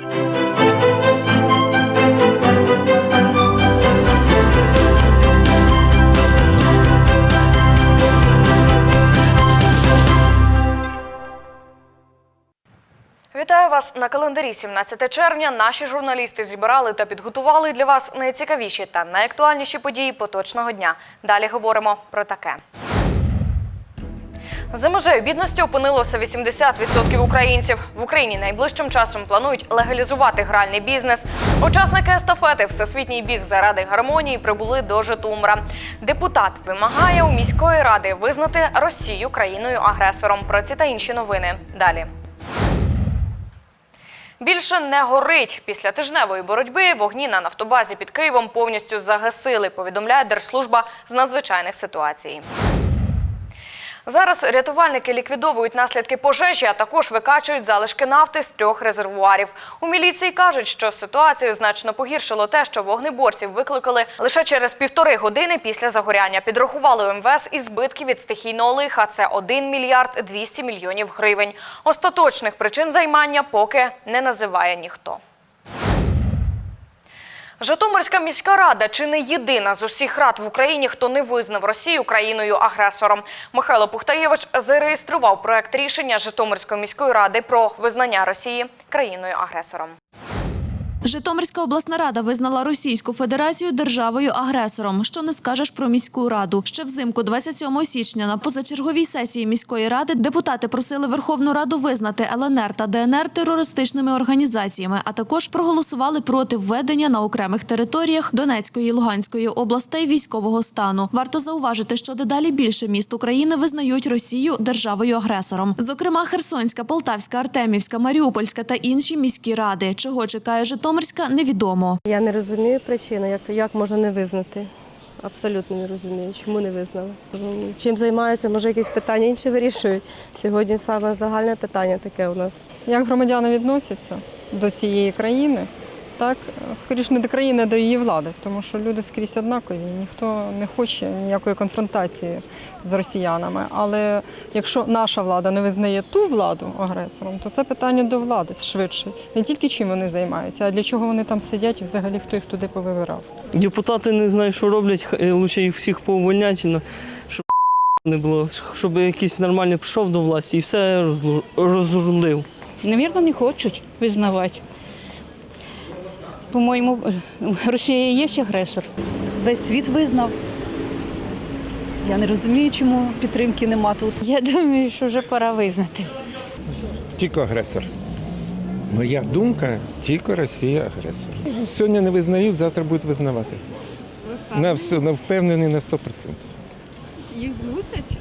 Вітаю вас на календарі 17 червня. Наші журналісти зібрали та підготували для вас найцікавіші та найактуальніші події поточного дня. Далі говоримо про таке. За межею бідності опинилося 80% українців. В Україні найближчим часом планують легалізувати гральний бізнес. Учасники естафети Всесвітній біг заради гармонії прибули до Житомира. Депутат вимагає у міської ради визнати Росію країною-агресором. Про ці та інші новини далі. Більше не горить. Після тижневої боротьби вогні на нафтобазі під Києвом повністю загасили, повідомляє Держслужба з надзвичайних ситуацій. Зараз рятувальники ліквідовують наслідки пожежі, а також викачують залишки нафти з трьох резервуарів. У міліції кажуть, що ситуацію значно погіршило те, що вогнеборців викликали лише через півтори години після загоряння. Підрахували МВС і збитки від стихійного лиха. Це 1 мільярд 200 мільйонів гривень. Остаточних причин займання поки не називає ніхто. Житомирська міська рада чи не єдина з усіх рад в Україні, хто не визнав Росію країною-агресором. Михайло Пухтаєвич зареєстрував проект рішення Житомирської міської ради про визнання Росії країною-агресором. Житомирська обласна рада визнала Російську Федерацію державою-агресором. Що не скажеш про міську раду? Ще взимку 27 січня на позачерговій сесії міської ради депутати просили Верховну Раду визнати ЛНР та ДНР терористичними організаціями, а також проголосували проти введення на окремих територіях Донецької і Луганської областей військового стану. Варто зауважити, що дедалі більше міст України визнають Росію державою-агресором. Зокрема, Херсонська, Полтавська, Артемівська, Маріупольська та інші міські ради. Чого чекає Житомирська, невідомо. Я не розумію причину, як це як можна не визнати. Абсолютно не розумію, чому не визнали. Ну, Чим займаються, може якісь питання інші вирішують. Сьогодні саме загальне питання таке у нас. як громадяни відносяться до цієї країни, так скоріш не до країни, а до її влади, тому що люди скрізь однакові, ніхто не хоче ніякої конфронтації з росіянами. Але якщо наша влада не визнає ту владу агресором, то це питання до влади швидше. Не тільки чим вони займаються, а для чого вони там сидять і взагалі хто їх туди повибирав. Депутати не знають, що роблять, лучше їх всіх повольняти, щоб не було, щоб якийсь нормальний прийшов до власті і все розрулив. Навірно, не хочуть визнавати. По-моєму, Росія є ще агресор. весь світ визнав. Я не розумію, чому підтримки нема тут. Я думаю, що вже пора визнати. Тільки агресор. Моя думка, тільки Росія агресор. Сьогодні не визнають, завтра будуть визнавати. На все, на впевнений на 100%. Їх змусять?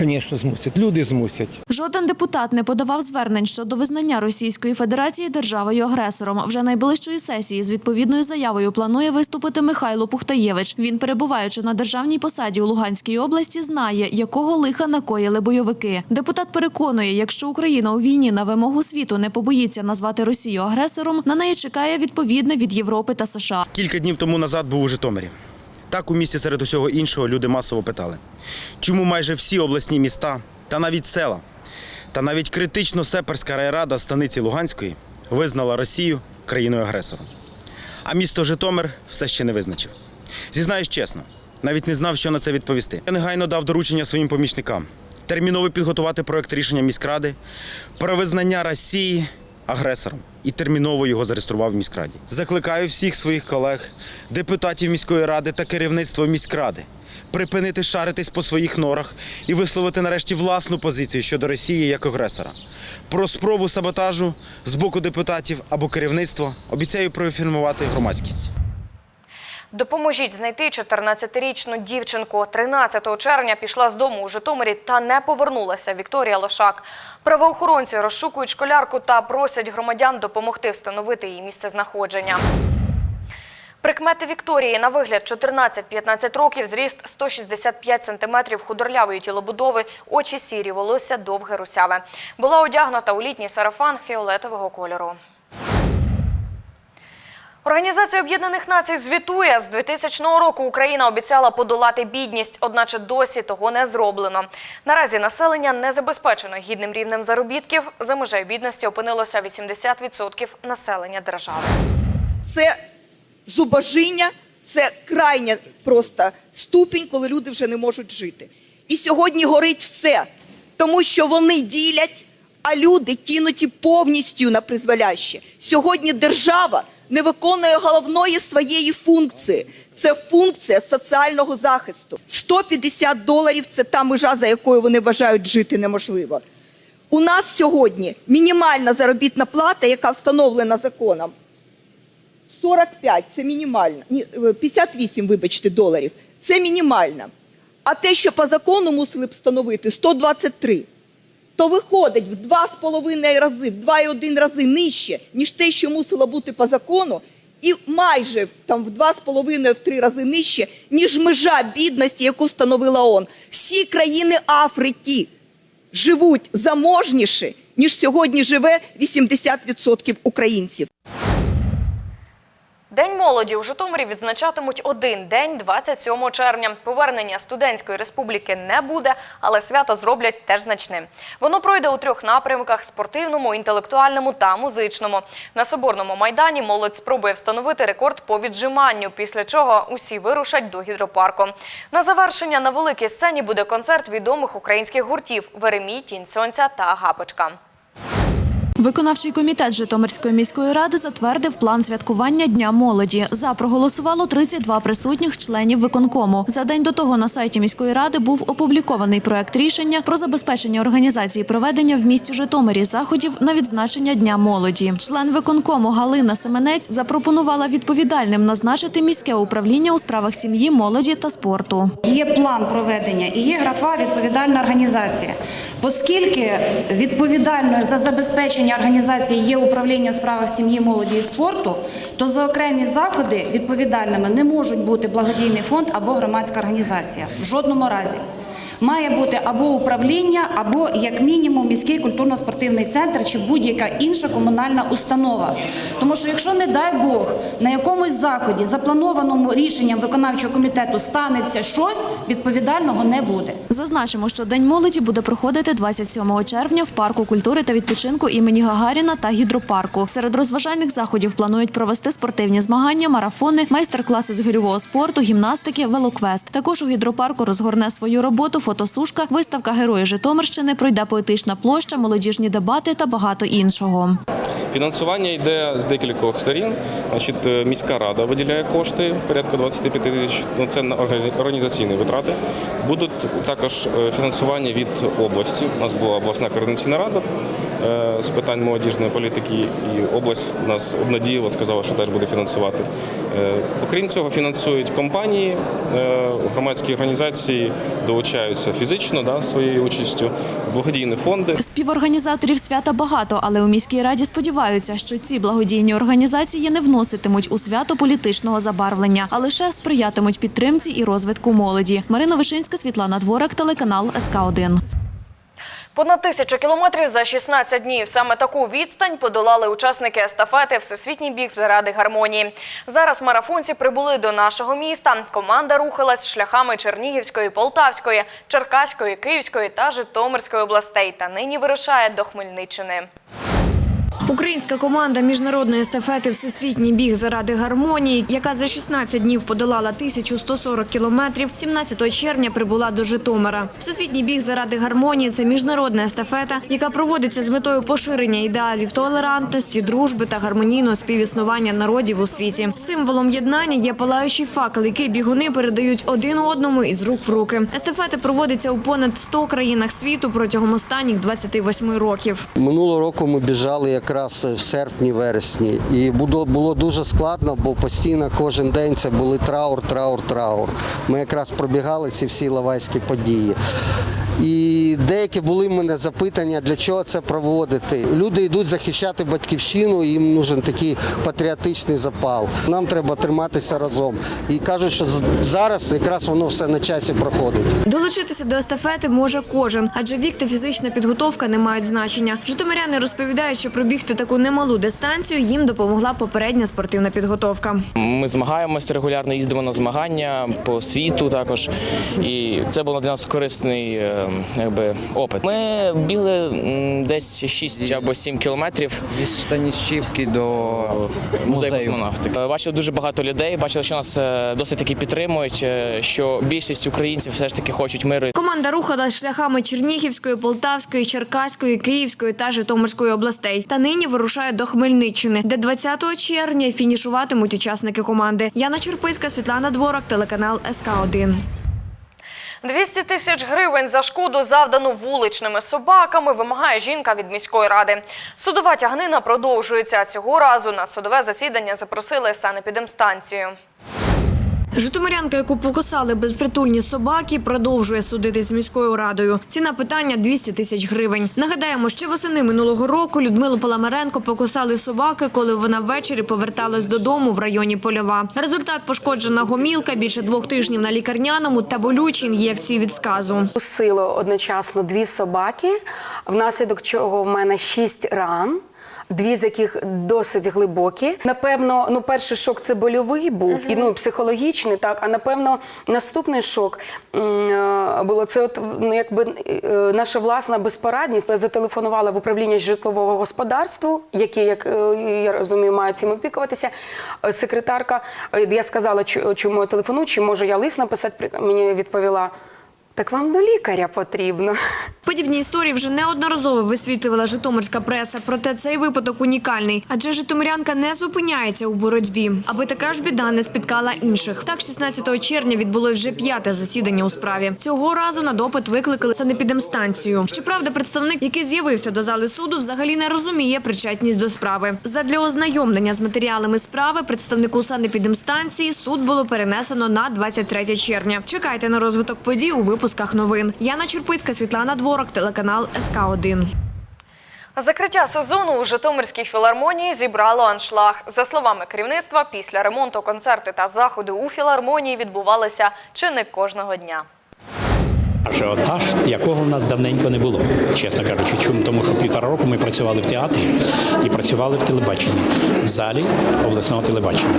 Звісно, змусять. Люди змусять. Жоден депутат не подавав звернень щодо визнання Російської Федерації державою-агресором. Вже найближчої сесії з відповідною заявою планує виступити Михайло Пухтаєвич. Він, перебуваючи на державній посаді у Луганській області, знає, якого лиха накоїли бойовики. Депутат переконує, якщо Україна у війні на вимогу світу не побоїться назвати Росію агресором, на неї чекає відповідне від Європи та США. Кілька днів тому назад був у Житомирі. Так у місті серед усього іншого люди масово питали, чому майже всі обласні міста та навіть села, та навіть критично сеперська райрада станиці Луганської визнала Росію країною-агресором. А місто Житомир все ще не визначив. Зізнаюсь чесно, навіть не знав, що на це відповісти. Я негайно дав доручення своїм помічникам терміново підготувати проект рішення міськради про визнання Росії агресором і терміново його зареєстрував в міськраді. Закликаю всіх своїх колег, депутатів міської ради та керівництво міськради припинити шаритись по своїх норах і висловити нарешті власну позицію щодо Росії як агресора. Про спробу саботажу з боку депутатів або керівництва обіцяю проінформувати громадськість. Допоможіть знайти 14-річну дівчинку. 13 червня пішла з дому у Житомирі та не повернулася. Вікторія Лошак. Правоохоронці розшукують школярку та просять громадян допомогти встановити її місце знаходження. Прикмети Вікторії на вигляд 14-15 років, зріст 165 сантиметрів, худорлявої тілобудови, очі сірі, волосся довге русяве. Була одягнута у літній сарафан фіолетового кольору. Організація Об'єднаних Націй звітує, з 2000 року Україна обіцяла подолати бідність, одначе досі того не зроблено. Наразі населення не забезпечено гідним рівнем заробітків. За межею бідності опинилося 80% населення держави. це зубожіння, це крайня просто ступінь, коли люди вже не можуть жити. І сьогодні горить все, тому що вони ділять, а люди кинуті повністю на призволяще. Сьогодні держава не виконує головної своєї функції. Це функція соціального захисту. 150 доларів це та межа, за якою вони вважають жити неможливо. У нас сьогодні мінімальна заробітна плата, яка встановлена законом, 45 це мінімально. Ні, е, 58, вибачте, доларів. Це мінімально. А те, що по закону мусили б встановити 123, то виходить в 2,5 рази, в 2,1 рази нижче, ніж те, що мусило бути по закону, і майже там в 2,5 в 3 рази нижче, ніж межа бідності, яку встановила ООН. Всі країни Африки живуть заможніше, ніж сьогодні живе 80% українців. День молоді у Житомирі відзначатимуть один день 27 червня. Повернення студентської республіки не буде, але свято зроблять теж значним. Воно пройде у трьох напрямках: спортивному, інтелектуальному та музичному. На соборному майдані молодь спробує встановити рекорд по віджиманню, після чого усі вирушать до гідропарку. На завершення на великій сцені буде концерт відомих українських гуртів Веремій, Тінь Сонця та Гапочка. Виконавчий комітет Житомирської міської ради затвердив план святкування Дня молоді. За проголосувало 32 присутніх членів виконкому. За день до того на сайті міської ради був опублікований проект рішення про забезпечення організації проведення в місті Житомирі заходів на відзначення Дня молоді. Член виконкому Галина Семенець запропонувала відповідальним назначити міське управління у справах сім'ї, молоді та спорту. Є план проведення і є графа відповідальна організація. Оскільки відповідальною за забезпечення організації є управління в справах сім'ї, молоді і спорту, то за окремі заходи відповідальними не можуть бути благодійний фонд або громадська організація. В жодному разі. Має бути або управління, або як мінімум міський культурно-спортивний центр чи будь-яка інша комунальна установа. Тому що якщо не дай Бог на якомусь заході, запланованому рішенням виконавчого комітету станеться щось, відповідального не буде. Зазначимо, що День молоді буде проходити 27 червня в парку культури та відпочинку імені Гагаріна та гідропарку. Серед розважальних заходів планують провести спортивні змагання, марафони, майстер-класи з гирьового спорту, гімнастики, велоквест. Також у гідропарку розгорне свою роботу фотосушка, виставка Герої Житомирщини, пройде поетична площа, молодіжні дебати та багато іншого. Фінансування йде з декількох сторін. Е, міська рада виділяє кошти порядка 25 тисяч. Ну це на органі- організаційні витрати. Будуть також е, фінансування від області. У нас була обласна координаційна рада з питань молодіжної політики, і область нас обнадіяла, сказала, що теж буде фінансувати. Е, Окрім цього, фінансують компанії, е, громадські організації долучаються фізично да, своєю участю, благодійні фонди. Співорганізаторів свята багато, але у міській раді сподіваються, що ці благодійні організації не вноситимуть у свято політичного забарвлення, а лише сприятимуть підтримці і розвитку молоді. Марина Вишинська, Світлана Дворак, телеканал СК 1 Понад тисячу кілометрів за 16 днів. Саме таку відстань подолали учасники естафети Всесвітній біг заради гармонії. Зараз марафонці прибули до нашого міста. Команда рухалась шляхами Чернігівської, Полтавської, Черкаської, Київської та Житомирської областей. Та нині вирушає до Хмельниччини. Українська команда міжнародної естафети Всесвітній біг заради гармонії, яка за 16 днів подолала 1140 кілометрів, 17 червня прибула до Житомира. Всесвітній біг заради гармонії це міжнародна естафета, яка проводиться з метою поширення ідеалів толерантності, дружби та гармонійного співіснування народів у світі. Символом єднання є палаючий факел, який бігуни передають один одному із рук в руки. Естафета проводиться у понад 100 країнах світу протягом останніх 28 років. Минулого року ми біжали якраз в серпні-вересні, і було дуже складно, бо постійно кожен день це були траур, траур, траур. Ми якраз пробігали ці всі лавайські події. І І деякі були в мене запитання, для чого це проводити. Люди йдуть захищати батьківщину, їм нужен такий патріотичний запал. Нам треба триматися разом. І кажуть, що з- зараз якраз воно все на часі проходить. Долучитися до естафети може кожен, адже вік та фізична підготовка не мають значення. Житомиряни розповідають, що пробігти таку немалу дистанцію їм допомогла попередня спортивна підготовка. Ми змагаємося регулярно, їздимо на змагання по світу також. І це був для нас корисний якби, опит. Ми бігли м, десь 6 або 7 кілометрів. Зі Станішівки до музею музею. космонавтики. Е, Бачив дуже багато людей, бачили, що нас е, досить таки підтримують, е, що більшість українців все ж таки хочуть миру. Команда рухалась шляхами Чернігівської, Полтавської, Черкаської, Київської та Житомирської областей. Та нині вирушає до Хмельниччини, де 20 червня фінішуватимуть учасники команди. Яна Черписька, Світлана Дворак, телеканал СК 1 200 тисяч гривень за шкоду, завдану вуличними собаками, вимагає жінка від міської ради. Судова тягнина продовжується. Цього разу на судове засідання запросили санепідемстанцію. Житомирянка, яку покусали безпритульні собаки, продовжує судити з міською радою. Ціна питання 200 тисяч гривень. Нагадаємо, ще восени минулого року Людмилу Паламаренко покусали собаки, коли вона ввечері поверталась додому в районі Польова. Результат пошкоджена гомілка, більше двох тижнів на лікарняному та болючі ін'єкції від сказу. Кусило одночасно дві собаки, внаслідок чого в мене шість ран. Дві з яких досить глибокі. Напевно, ну перший шок це больовий був і ну психологічний, так. А напевно, наступний шок е, було це, от ну якби е, наша власна безпорадність. Я зателефонувала в управління житлового господарства, які, як е, я розумію, мають цим опікуватися. Секретарка, я сказала, чому я телефоную, чи можу я лист написати. Мені відповіла. Так вам до лікаря потрібно. Подібні історії вже неодноразово висвітлювала житомирська преса. Проте цей випадок унікальний, адже житомирянка не зупиняється у боротьбі, аби така ж біда не спіткала інших. Так, 16 червня відбулось вже п'яте засідання у справі. Цього разу на допит викликали санепідемстанцію. Щоправда, представник, який з'явився до зали суду, взагалі не розуміє причетність до справи. Задля ознайомлення з матеріалами справи представнику санепідемстанції суд було перенесено на 23 червня. Чекайте на розвиток подій у випусках новин. Яна Черпицька, Світлана Дворок, телеканал СК 1 Закриття сезону у Житомирській філармонії зібрало аншлаг. За словами керівництва, після ремонту концерти та заходи у філармонії відбувалися чи не кожного дня. Ажіотаж, якого в нас давненько не було, чесно кажучи. Чому? Тому що півтора року ми працювали в театрі і працювали в телебаченні, в залі обласного телебачення.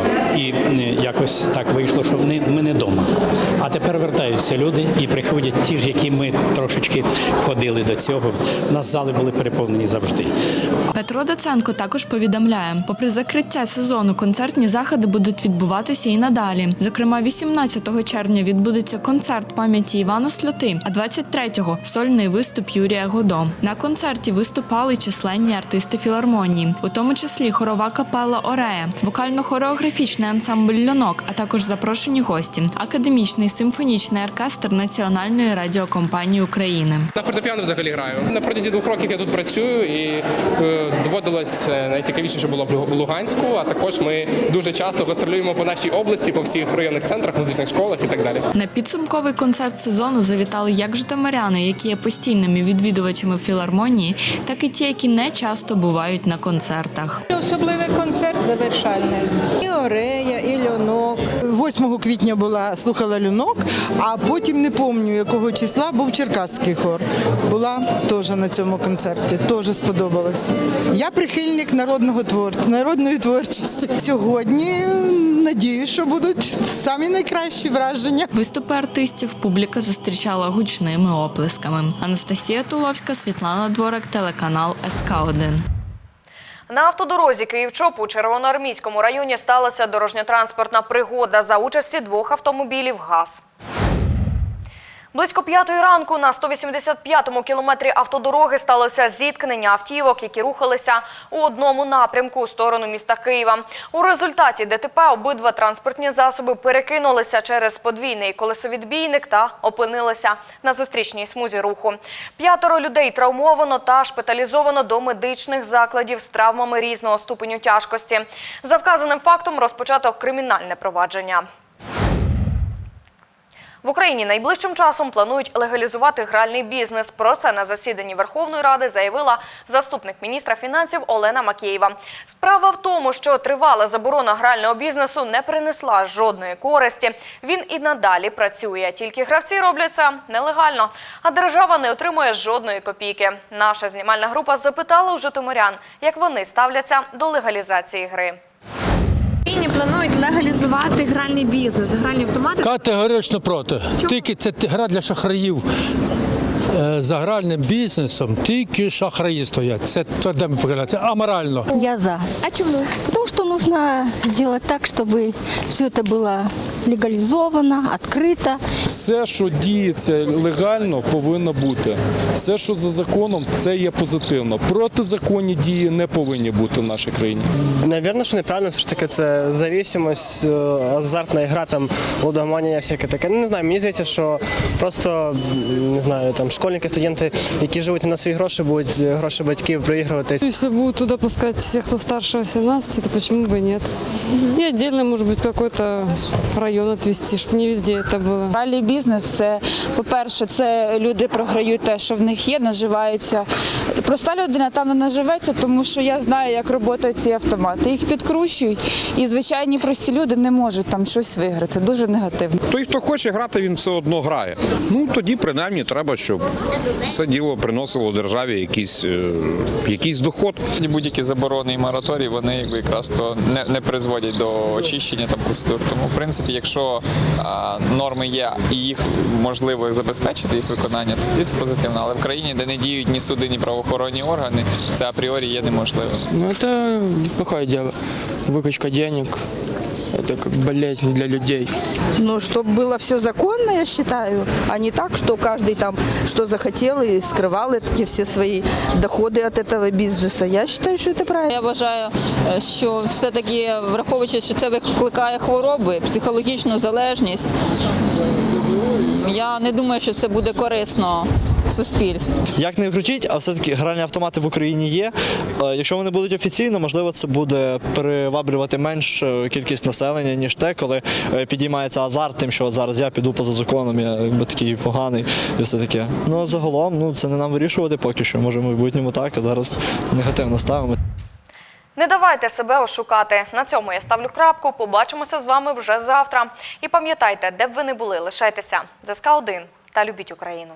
От. І якось так вийшло, що вони, ми не вдома. А тепер вертаються люди і приходять ті ж, які ми трошечки ходили до цього. У нас зали були переповнені завжди. Петро Даценко також повідомляє, попри закриття сезону, концертні заходи будуть відбуватися і надалі. Зокрема, 18 червня відбудеться концерт пам'яті Івана Сльоти, а 23-го – сольний виступ Юрія Годо. На концерті виступали численні артисти філармонії, у тому числі хорова капела Орея, вокально-хореографічний ансамбль Льонок, а також запрошені гості, академічний симфонічний оркестр Національної радіокомпанії України. На фортепіано взагалі граю. На протязі двох років я тут працюю і е, доводилось е, найцікавіше, що було в Луганську. А також ми дуже часто гастролюємо по нашій області, по всіх районних центрах, музичних школах і так далі. На підсумковий концерт сезону завітали як житомиряни, які є постійними відвідувачами філармонії, так і ті, які не часто бувають на концертах. Особливий концерт завершальний. І Орея, і Льонок. 8 квітня була слухала Льонок, а потім не пам'ятаю, якого числа був Черкаський хор. Була теж на цьому концерті, теж сподобалось. Я прихильник народного творчості, народної творчості. Сьогодні надію, що будуть самі найкращі враження. Виступи артистів публіка зустрічала гучними оплесками. Анастасія Туловська, Світлана Дворак, телеканал СК 1 На автодорозі Київ-Чоп у Червоноармійському районі сталася дорожньо-транспортна пригода за участі двох автомобілів ГАЗ. Близько п'ятої ранку на 185-му кілометрі автодороги сталося зіткнення автівок, які рухалися у одному напрямку у сторону міста Києва. У результаті ДТП обидва транспортні засоби перекинулися через подвійний колесовідбійник та опинилися на зустрічній смузі руху. П'ятеро людей травмовано та шпиталізовано до медичних закладів з травмами різного ступеню тяжкості. За вказаним фактом розпочато кримінальне провадження. В Україні найближчим часом планують легалізувати гральний бізнес. Про це на засіданні Верховної Ради заявила заступник міністра фінансів Олена Макєєва. Справа в тому, що тривала заборона грального бізнесу не принесла жодної користі. Він і надалі працює. Тільки гравці роблять це нелегально, а держава не отримує жодної копійки. Наша знімальна група запитала у житомирян, як вони ставляться до легалізації гри. Україні планують легалізувати гральний бізнес, гральні автомати. Категорично проти. Тільки це т- гра для шахраїв. Е, За гральним бізнесом тільки шахраї стоять. Це тверде покоління, це аморально. Я за. А чому? Потому что нужно сделать так, чтобы все это было легализовано, открыто. Все, що діється легально, повинно бути. Все, що за законом, це є позитивно. Протизаконні дії не повинні бути в нашій країні. Навірно, що неправильно, все ж таки це зависимость, е, азартна гра, там лудоманія, всяке таке. Ну, не знаю, мені здається, що просто м, не знаю, там школьники, студенти, які живуть на свої гроші, будуть е, гроші батьків проігрувати. Если будут туда пускать всех, кто старше 18, то почему бы и нет? И отдельно, может быть, какой-то район отвести, чтобы не везде это было. Гральний бізнес це, по-перше, це люди програють те, що в них є, наживаються. Проста людина там не наживеться, тому що я знаю, як працюють ці автомати. Їх підкручують, і звичайні прості люди не можуть там щось виграти. Дуже негативно. Той, хто хоче грати, він все одно грає. Ну тоді принаймні треба, щоб це діло приносило державі якийсь, е, якийсь доход. Будь-які заборони і мораторії вони якби якраз то не, не призводять до очищення та процедур. Тому, в принципі, якщо а, норми є і їх можливо забезпечити їх виконання, тоді це позитивно. Але в країні, де не діють ні суди, ні правоохоронні органи, це апріорі є неможливим. Ну, это плохое дело. Выкачка денег. Это как болезнь для людей. Ну, чтобы было все законно, я считаю, а не так, что каждый там что захотел и скрывал эти все свои доходы от этого бизнеса. Я считаю, что это правильно. Я вважаю, е, що все-таки враховуючи, що це викликає хвороби, психологічну залежність. Я не думаю, що це буде корисно суспільству. Як не крутіть, а все-таки гральні автомати в Україні є. Е, Якщо вони будуть офіційно, можливо, це буде приваблювати меншу кількість населення, ніж те, коли е, підіймається азарт, тим, що от зараз я піду поза законом, я якби такий поганий і все таке. Ну а загалом, ну це не нам вирішувати поки що. Може, в майбутньому так, а зараз негативно ставимо. Не давайте себе ошукати. На цьому я ставлю крапку. Побачимося з вами вже завтра. І пам'ятайте, де б ви не були, лишайтеся. ЗСК 1 та любіть Україну.